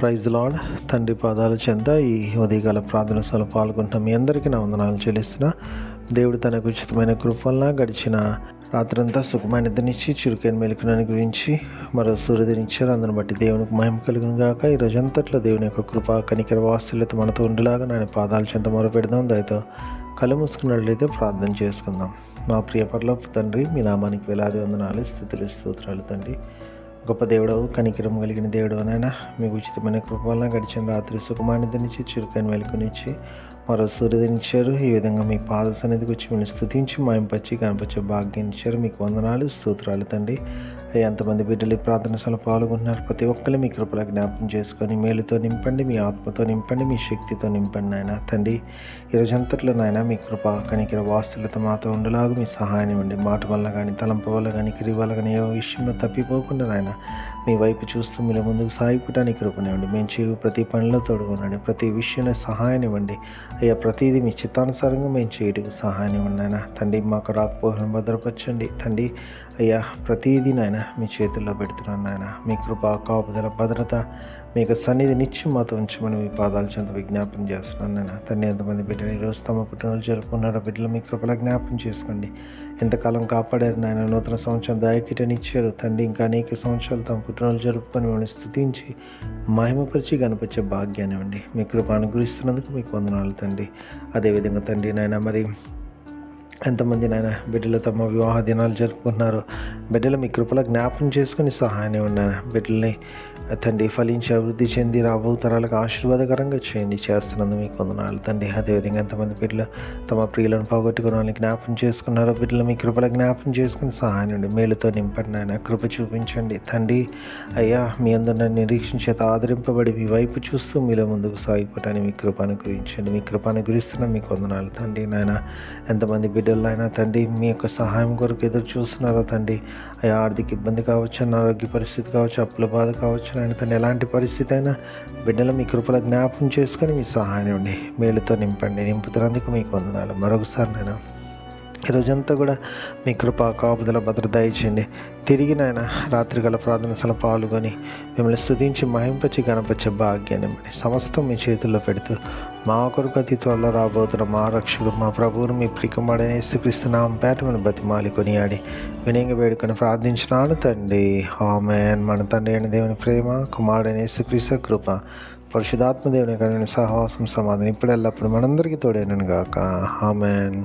Praise lord తండ్రి పాదాల చెంత ఈ ఉదయకాల ప్రార్థన సభలో పాల్గొంటున్న మీ అందరికీ నా వందనాలు చెల్లిస్తున్న. దేవుడు తనకు ఉచితమైన కృపల్న గడిచిన రాత్రంతా సుఖమైన నిద్రనిచ్చి చురుకైన మెలుకునని గురించి మరో సూర్యుదినిచ్చారు. అందుని బట్టి దేవునికి మహిమ కలుగును గాక. ఈ రోజంతట్లో దేవుని యొక్క కృప కనికర వాత్సల్యత మనతో ఉండేలాగా నాయన పాదాల చెంత మొరపెడదాం దయతో కళ్ళు మూసుకున్నట్లయితే ప్రార్థన చేసుకుందాం. మా ప్రియపరలోపు తండ్రి మీ నామానికి వేలాది వందనాలు స్థితులు స్తోత్రాలు తండ్రి. గొప్ప దేవుడవు కనికిరం కలిగిన దేవుడు అనైనా మీకు ఉచితమైన కృప గడిచిన రాత్రి సుఖమానిధినిచ్చి చురుకైన వెలుగునిచ్చి మరో సూర్యదించారు ఈ విధంగా మీ పాద సన్నిధికి వచ్చి మిమ్మల్ని స్థుతించి మాయంపచ్చి కనపచ్చే భాగ్యంచారు మీకు వందనాలు స్తోత్రాలు తండ్రి. ఎంతమంది బిడ్డలు ప్రార్థన సభలో పాల్గొంటున్నారు. ప్రతి ఒక్కరు మీ కృపల జ్ఞాపకం చేసుకొని మేలుతో నింపండి మీ ఆత్మతో నింపండి మీ శక్తితో నింపండి నాయన తండ్రి. ఈ రోజంతట్లో నాయన మీ కృప కనికిర వాస్తులతో మాతో ఉండలాగా మీ సహాయం ఇవ్వండి. మాట వల్ల కానీ తలంపు వల్ల కానీ క్రియ వల్ల కానీ ఏ విషయంలో తప్పిపోకుండా నాయన మీ వైపు చూస్తూ మీరు ముందుకు సాగిపోవటానికి కృపనివ్వండి. మేము చేయు ప్రతి పనిలో తోడుకోనండి ప్రతి విషయంలో సహాయం ఇవ్వండి. అయ్యా ప్రతిదీ మీ చిత్తానుసారంగా మేము చేయడానికి సహాయం ఇవ్వండి నాయన. తండ్రి మాకు రాకపోకలను భద్రపరచండి. తండ్రి అయ్యా ప్రతిదీ నాయన మీ చేతుల్లో పెడుతున్నాను నాయన. మీ కృప కాపుదల భద్రత మీకు సన్నిధి నిత్యం మాతో ఉంచమని మీ పాదాల చెంత విజ్ఞాపన చేస్తున్నాను నాయన. తండ్రి ఎంతమంది బిడ్డలు ఈరోజు తమ పుట్టినరోజు జరుపుకున్నారో బిడ్డలు మీ కృపల జ్ఞాపం చేసుకోండి. ఎంతకాలం కాపాడారు నాయన? నూతన సంవత్సరం దాయకిటనిచ్చారు. తండ్రి ఇంకా అనేక సంవత్సరాలు తమ పుట్టినరోజు జరుపుకొని మిమ్మల్ని స్థుతించి మహిమపరిచి కనిపించే భాగ్యాన్ని ఇవ్వండి. మీ కృప అనుగ్రహిస్తున్నందుకు మీకు వందనాలు తండ్రి. అదేవిధంగా తండ్రి నాయన మరి ఎంతమంది నాయన బిడ్డలు తమ వివాహ దినాలు జరుపుకుంటున్నారు? బిడ్డలు మీ కృపల జ్ఞాపకం చేసుకుని సహాయం ఉన్నాను బిడ్డల్ని తండ్రి ఫలించి అభివృద్ధి చెంది రాబో తరాలకు ఆశీర్వాదకరంగా చేయండి. చేస్తున్నందు మీకు వందనాలు. తండ్రి అదేవిధంగా ఎంతమంది బిడ్డలు తమ ప్రియులను పోగొట్టుకున్న వాళ్ళని జ్ఞాపకం చేసుకున్నారో బిడ్డలు మీ కృపల జ్ఞాపకం చేసుకుని సహాయం ఉండి మేలుతో నింపండి నాయన. కృప చూపించండి. తండ్రి అయ్యా మీ అందరిని నన్ను నిరీక్షించేత ఆదరింపబడి మీ వైపు చూస్తూ మీలో ముందుకు సాగిపోవటాన్ని మీ కృపను గురించండి మీ కృపను గురిస్తున్న మీకు వందనాలు. తండ్రి నాయన ఎంతమంది బిడ్డలు అయినా తండ్రి మీ యొక్క సహాయం కొరకు ఎదురు చూస్తున్నారో తండ్రి? అయ్యా ఆర్థిక ఇబ్బంది కావచ్చు అనారోగ్య పరిస్థితి కావచ్చు అప్పుల బాధ కావచ్చు ఆయన తను ఎలాంటి పరిస్థితి అయినా బిడ్డలు మీ కృపల జ్ఞాపకం చేసుకొని మీ సహాయం ఉండి మేలుతో నింపండి. నింపుతున్నందుకు మీకు వందనాలు. మరొకసారి నేను రోజంతా కూడా మీ కృప కాపుదల భద్రత ఇచ్చింది తిరిగి నాయన రాత్రిగల ప్రార్థన సల పాల్గొని మిమ్మల్ని స్థుతించి మహింపచి గణపచ్చే భాగ్యాన్ని మరి సమస్తం మీ చేతుల్లో పెడుతూ మా కొరకు అతి త్వరలో రాబోతున్న మా రక్షకుడు మా ప్రభువును మీ ప్రికమాడని యేసుక్రీస్తు పేటమని బతిమాలి కొనియాడి. వినయంగా వేడుకొని ప్రార్థించినాను తండ్రి. హోమేన్ మన తండ్రి అయిన దేవుని ప్రేమ కుమారుడైన యేసుక్రీస్తు కృప పరిశుధాత్మ దేవుని కలిగిన సహవాసం సమాధానం ఇప్పుడెల్లప్పుడు మనందరికీ తోడైనను గాక. ఆమెన్.